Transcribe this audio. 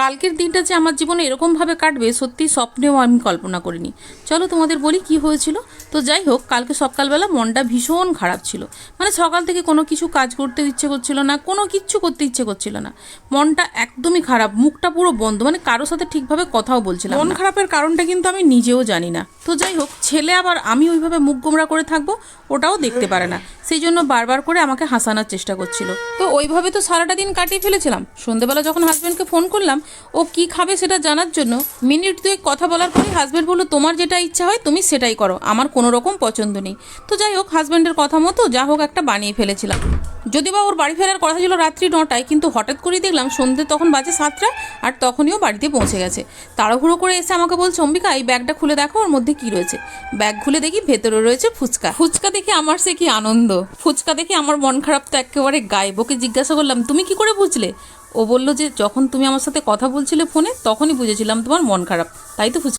কালকের দিনটা যে আমার জীবনে এরকমভাবে কাটবে সত্যি স্বপ্নেও আমি কল্পনা করিনি। চলো তোমাদের বলি কি হয়েছিল। তো যাই হোক কালকে সকালবেলা মনটা ভীষণ খারাপ ছিল। মানে সকাল থেকে কোনো কিছু কাজ করতে ইচ্ছে করছিল না কোনো কিচ্ছু করতে ইচ্ছে করছিল না। মনটা একদমই খারাপ মুখটা পুরো বন্ধ মানে কারোর সাথে ঠিকভাবে কথাও বলছিলাম মন খারাপের কারণটা কিন্তু আমি নিজেও জানি না। তো যাই হোক, ছেলে আবার আমি ওইভাবে মুখ গোমরা করে থাকব, ওটাও দেখতে পারে না। সেই জন্য বারবার করে আমাকে হাসানোর চেষ্টা করছিল। তো ওইভাবে তো সারাটা দিন কাটিয়ে ফেলেছিলাম। সন্ধ্যেবেলা যখন হাজব্যান্ডকে ফোন করলাম, ও কি খাবে সেটা জানার জন্য মিনিট দুয়েক কথা বলার পরে হাজব্যান্ড বলল, তোমার যেটা ইচ্ছা হয় তুমি সেটাই করো, আমার কোনো রকম পছন্দ নেই। তো যাই হোক হাজব্যান্ডের কথা মতো যা হোক একটা বানিয়ে ফেলেছিলাম। যদি বা ওর বাড়ি ফেরার কথা ছিল রাত্রি নটায়, কিন্তু হঠাৎ করেই দেখলাম সন্ধ্যে তখন বাজে সাতটা, আর তখনই ও বাড়িতে পৌঁছে গেছে। তাড়াহুড়ো করে এসে আমাকে বলছে, অম্বিকা, এই ব্যাগটা খুলে দেখো, ওর মধ্যে কি রয়েছে? ব্যাগ খুলে দেখি ভেতরে রয়েছে ফুচকা। ফুচকা দেখে আমার সে কি আনন্দ? ফুচকা দেখে আমার মন খারাপ তো একেবারে গায়ে ওকে জিজ্ঞাসা করলাম, তুমি কি করে বুঝলে? ও বলল যে, যখন তুমি আমার সাথে কথা বলছিলে ফোনে, তখনই বুঝেছিলাম তোমার মন খারাপ। তাই তো ফুচকা